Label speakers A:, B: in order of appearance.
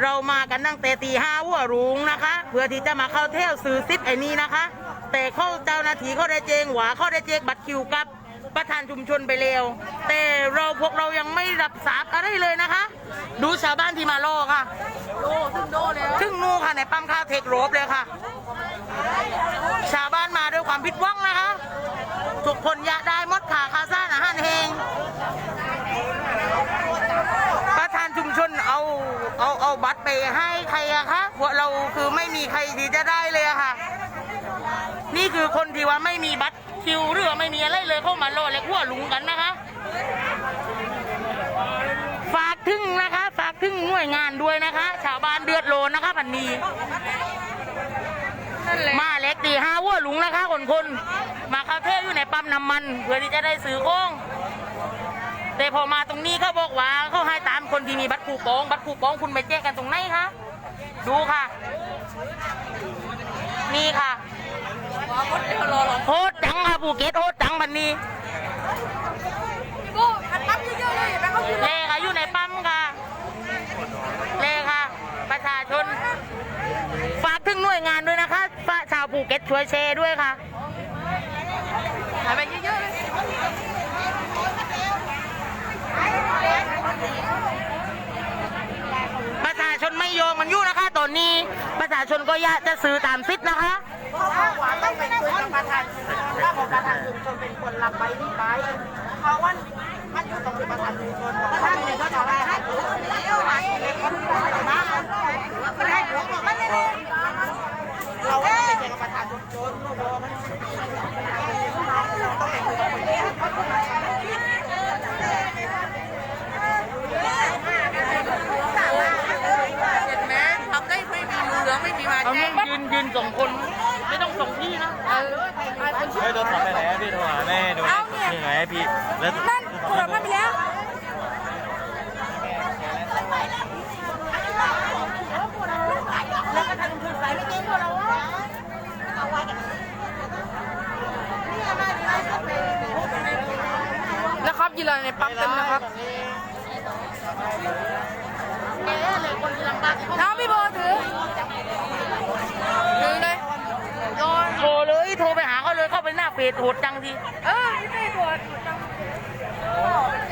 A: เรามากันตั้งแต่ตีห้าหัวรุงนะคะ เพื่อที่จะมาเข้าเที่ยวซื้อซิปไอ้นี้นะคะ แต่เข้าเจ้าหน้าที่เขาได้แจ้งหวาเขาได้แจ้งบัตรคิวกับประธานชุมชนไปแล้ว แต่เราพวกเรายังไม่รับทราบอะไรเลยนะคะ ดูชาวบ้านที่มาโลค่ะ
B: โอ้ซึ่งโดแล้ว
A: ซึ่งนูค่ะในปั๊มข้าวเทคโรบเลยค่ะ ชาวบ้านมาด้วยความผิดหวังนะคะทุกคนยากได้หมดขาคาซ่านอาหารแหงประธานชุมชนเอา เอาเอาบัตรไปให้ใครอะคะพวกเราคือไม่มีใครที่จะได้เลยอะค่ะ นี่คือคนที่ว่าไม่มีบัตรคิวหรือว่าไม่มีอะไรเลยเข้ามาโลดและขั้วลุงกันนะคะ ฝากถึงนะคะ ฝากถึงหน่วยงานด้วยนะคะ ชาวบ้านเดือดร้อนนะคะพันนี้
B: นั่นแหละ
A: มาเล็กตีห้าวัวหลุงนะคะคนคนมาคาเฟ่อยู่ในปั๊มน้ำมัน เพื่อที่จะได้ซื้อของแต่พอมาตรงนี้เขาบอกว่าเขาให้ตาม คนที่มีบัตรคูปอง บัตรคูปองคุณไปแจ้งกันตรงไหนคะดูค่ะนี่ค่ะ
B: รอคนเดียวรอรอ
A: โคตรจังค่ะภูเก็ตโคตรจังพันนี้
B: โอ้อันปั๊บเยอะๆเลยแล้วก็คือ
A: เลค่ะอยู่ในปั๊มค่ะเลค่ะ ประชาชน ฝากถึงหน่วยงานด้วยนะคะฝากชาวภูเก็ตช่วยแชร์ด้วยค่ะ
B: หายไปเยอะๆเลย
A: ประชาชนไม่ยอมมันอยู่นะคะ ตอนนี้ ประ ชาชนก็ยากจะซื้อตามสิทธิ์นะคะ
C: เพราะว่าหวานต้องเป็นคุยกับประธานถ้าบอกประธานชุมชนเป็นคนรับใบนี้ไปเพราะว่ามันอยู่ตรงประธานชุมชนประธานเนี่ยก็จะได้ให้ผู้อื่นแล้วให้คนอื่นมาไม่ได้หัวบอกมันเลยเราก็ต้องไปเจอกับประธานชุมชนเราบอกมันต้องไปคุยกับคน
B: เห็นไหมทำได้ไม่มีมือเหลืองไม่มีมา
A: เอา
B: แจ้
A: งี้
B: ง
A: ยืนยืนส องคนไม่ต้องส่งพี่นะ
B: เออไปคนชื่อ
D: เฮ้ยโทรศัพท์ไปไหนอะพี่โทรหาแม่ดู
B: เอาเนี่ย
D: ยังไงอะพี่แล้ว
B: นั่นโทรมาไปแล้ว
C: แล้วก็ทำชุมชนไปไม่เก่งกว่าเราเอาไว้กันนี่อะไรนี่อะไร
B: นะครับยีราในปั๊มเต็มนะครับ
A: แกเลยคนที่ลำบากที่เขา
B: น้าพี่โบถือถือเลย
A: โทรเลย โทรไปหาเขา เลยเข้าไปหน้าเฟซโหดจังที
B: เออไม่ต
D: โหดจัง